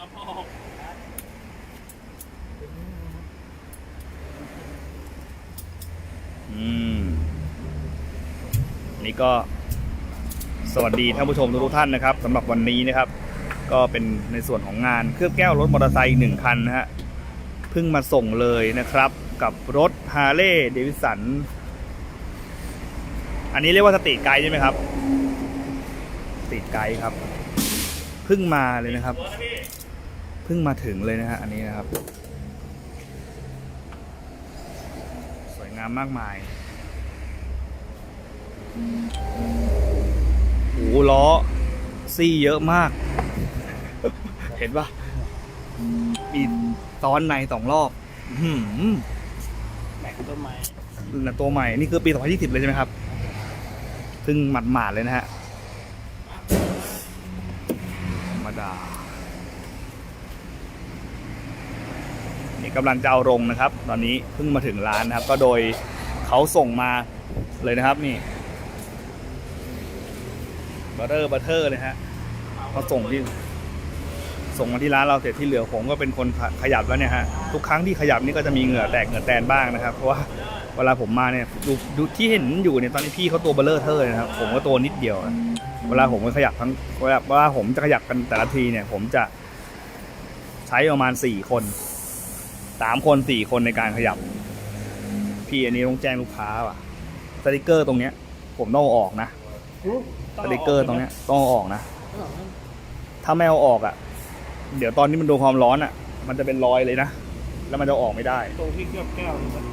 นี่ก็สวัสดีท่านผู้ชมทุกท่านนะครับสำหรับวันนี้นะครับ ก็เป็นในส่วนของงานเคลือบแก้วรถมอเตอร์ไซค์หนึ่งคันนะฮะเพิ่งมาส่งเลยนะครับ กับรถฮาร์เลย์เดวิสันอันนี้เรียกว่าสตรีทไกด์ใช่ไหมครับสตรีทไกด์ครับเพิ่งมาเลยนะครับ พี่เพิ่งมาถึงเลยนะฮะอันนี้นะครับ สวยงามมากมายโอ้โหล้อซี่เยอะมาก เห็นปะมีซ้อนในสองรอบอื้อหือแม็กต้นไม้น่ะตัวใหม่ นี่คือปี 2020 เลยใช่ไหมครับเพิ่งหมาดๆเลยนะฮะธรรมดา นี่กำลังจะเอาลงนะครับ ตอนนี้เพิ่งมาถึงร้านนะครับ ก็โดยเขาส่งมาเลยนะครับนี่บัตเตอร์บัตเตอร์เลยฮะเขาส่งที่ส่งมาที่ร้านเราเสร็จที่เหลือผมก็เป็นคนขยับแล้วเนี่ยฮะทุกครั้งที่ขยับนี่ก็จะมีเหงื่อแตกเหงื่อแตนบ้างนะครับ เพราะว่าเวลาผมมาเนี่ยดูดูที่เห็นอยู่เนี่ยตอนนี้พี่เขาตัวเบลเลอร์เทอร์เลยนะครับผมก็ตัวนิดเดียว เวลาผมก็ขยับทั้งวลาเวลาผมจะขยับกันแต่ละทีเนี่ย ผมจะใช้ประมาณสี่คน สามคนสี่คนในการขยับ พี่อันนี้ต้องแจ้งลูกค้าว่ะสติกเกอร์ตรงเนี้ย ผมต้องเอาออกนะสติกเกอร์ตรงเนี้ยต้องเอาออกนะถ้าไม่เอาออกอะ เดี๋ยวตอนนี้มันโดนความร้อนอะ มันจะเป็นรอยเลยนะแล้วมันจะออกไม่ได้ตรงที่เคลือบแก้วนี่มัน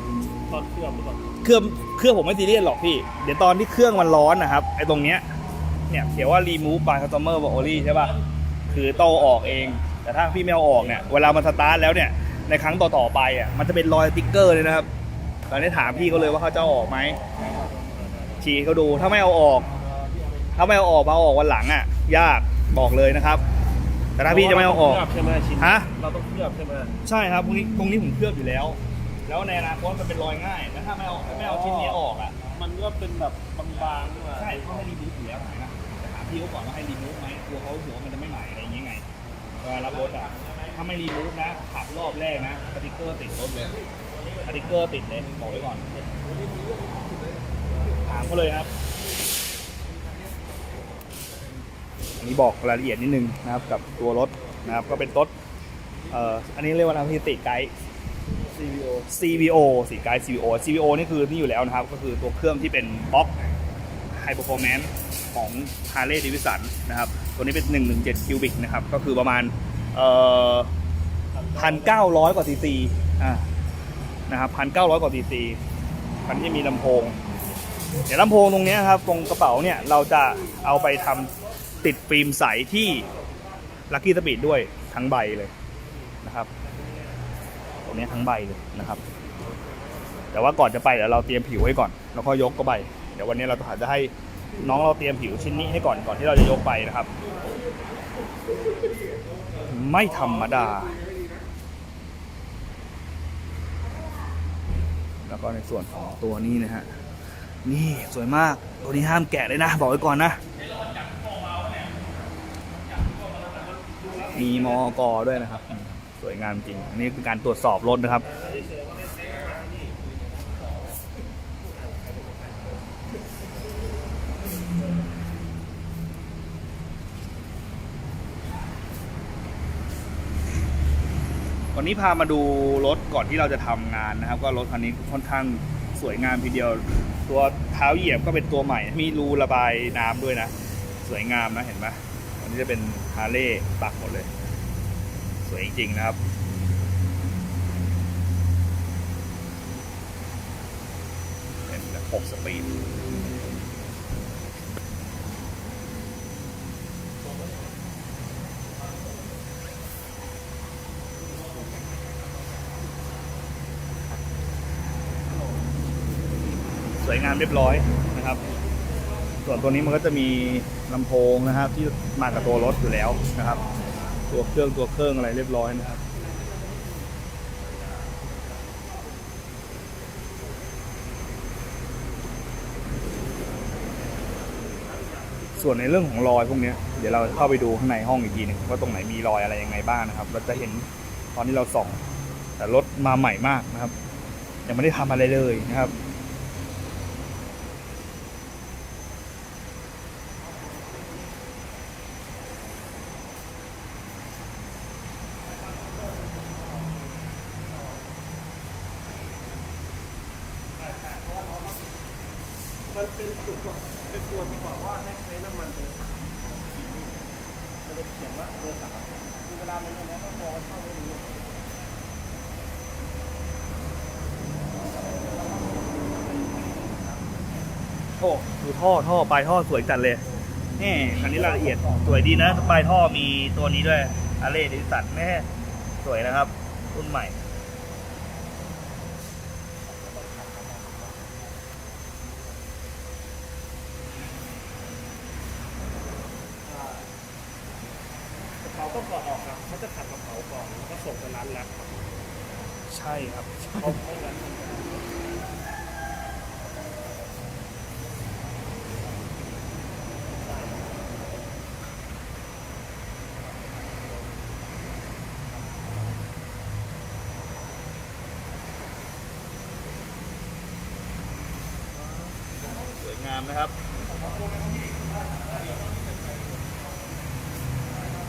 ตอนเคลือบหรือเปล่าเครื่องเครื่องผมไม่ซีเรียสหรอกพี่ เดี๋ยวตอนที่เครื่องมันร้อนนะครับไอ้ตรงเนี้ยเนี่ยเขียนว่า remove by customer only ใช่ป่ะคือต้องเอาออกเอง แต่ถ้าพี่ไม่เอาออกเนี่ย เวลามันสตาร์ทแล้วเนี่ย ในครั้งต่อๆไปอะมันจะเป็นรอยสติ๊กเกอร์เลยนะครับ ตอนนี้ถามพี่เขาเลยว่าเขาจะเอาออกไหมชี้ให้เขาดูถ้าไม่เอาออก ถ้าไม่เอาออกมาเอาออกวันหลังอะ ยากบอกเลยนะครับ แต่ถ้าพี่จะไม่เอาออกเคลือบใช่ไหมชิ้นฮะ เราต้องเคลือบใช่ไหมใช่ครับตรงนี้ตรงนี้ผมเคลือบอยู่แล้ว แล้วในอนาคตมันเป็นรอยง่ายแล้วถ้าไม่เอาไม่เอาชิ้นนี้ออกอะมันก็เป็นแบบบางๆนี่หว่าใช่เขาให้รีมูฟอยู่แล้วนะแต่ถามพี่เขาก่อนว่าให้รีมูฟไหมกลัวเขาหัวมันจะไม่ใหม่อะไรอย่างเงี้ยไงเวลารับรถอะ ถ้าไม่รีมูฟนะขับรอบแรกนะสติกเกอร์ติดรถเลยสติกเกอร์ติดเลยบอกไว้ก่อนถามเขาเลยครับ อันนี้บอกรายละเอียดนิดนึงนะครับกับตัวรถนะครับก็เป็นรถเอ่ออันนี้เรียกว่าอะไรพี่ติไกด์ CVO CVO สีไกด์ CVO CVO นี่คือนี่อยู่แล้วนะครับ ก็คือตัวเครื่องที่เป็นบล็อก High Performance ของ Harley Davidson นะครับ ตัวนี้เป็น 117คิวบิกนะครับ ก็คือประมาณ พันเอ่อ1,900กว่าซีซีอ่านะครับ1,900กว่าซีซีคันที่มีลำโพง เดี๋ยวลำโพงตรงนี้ครับ ตรงกระเป๋าเนี่ยเราจะเอาไปทำติดฟิล์มใสที่ Lucky Speed ด้วยทั้งใบเลยนะครับ ตรงนี้ทั้งใบเลยนะครับ แต่ว่าก่อนจะไปเดี๋ยวเราเตรียมผิวให้ก่อน แล้วก็ยกก็ไปเดี๋ยววันนี้เราอาจจะให้น้องเราเตรียมผิวชิ้นนี้ให้ก่อนก่อนที่เราจะยกไปนะครับ ไม่ธรรมดา แล้วก็ในส่วนของตัวนี้นะฮะ นี่สวยมาก ตัวนี้ห้ามแกะเลยนะ บอกไว้ก่อนนะ มีมอกอด้วยนะครับ สวยงามจริงอันนี้คือการตรวจสอบรถนะครับ วันนี้พามาดูรถก่อนที่เราจะทำงานนะครับ ก็รถคันนี้ค่อนข้างสวยงามทีเดียว ตัวเท้าเหยียบก็เป็นตัวใหม่ มีรูระบายน้ำด้วยนะ สวยงามนะเห็นไหมอันนี้จะเป็นฮาร์เลย์ปักหมดเลย สวยจริง ๆ นะครับเป็นแบบ6สปีด วยงามเรียบร้อยนะครับ ส่วนตัวนี้มันก็จะมีลำโพงนะครับ ที่มากับตัวรถอยู่แล้วนะครับ ตัวเครื่องตัวเครื่องอะไรเรียบร้อยนะครับส่วนในเรื่องของรอยพวกนี้เดี๋ยวเราเข้าไปดูข้างในห้องอีกทีหนึงว่าตรงไหนมีรอยอะไรยังไงบ้างนะครับ เราจะเห็นตอนที่เราส่อง แต่รถมาใหม่มากนะครับ ยังไม่ได้ทำอะไรเลยนะครับ มันเป็นจุดเป็นตัวที่บอกว่าให้ใช้น้ำมันเบอร์สามมันจะเขียนว่าเบอร์สามคือเวลามันเนี่ยต้องมองเข้าไปดูโอ้ดูท่อท่อปลายท่อสวยจัดเลยแน่คันนี้รายละเอียดสวยดีนะปลายท่อมีตัวนี้ด้วยอาเล่ดิสันแม่สวยนะครับรุ่นใหม่ กระเป๋าก็ก่อนออกครับเขาจะขัดกระเป๋าก่อนแล้วก็ส่งไปร้านแรปครับใช่ครับ เขาไม่งั้นสวยงามนะครับ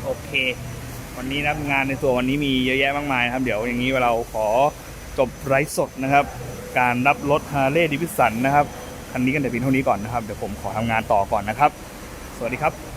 โอเค วันนี้นะงานในตัววันนี้มีเยอะแยะมากมายนะครับ เดี๋ยวอย่างนี้เราขอจบไร้สดนะครับ การรับรถฮาร์เลย์ดิวิสันนะครับคันนี้กันแต่เพียงเท่านี้ก่อนนะครับ เดี๋ยวผมขอทำงานต่อก่อนนะครับ สวัสดีครับ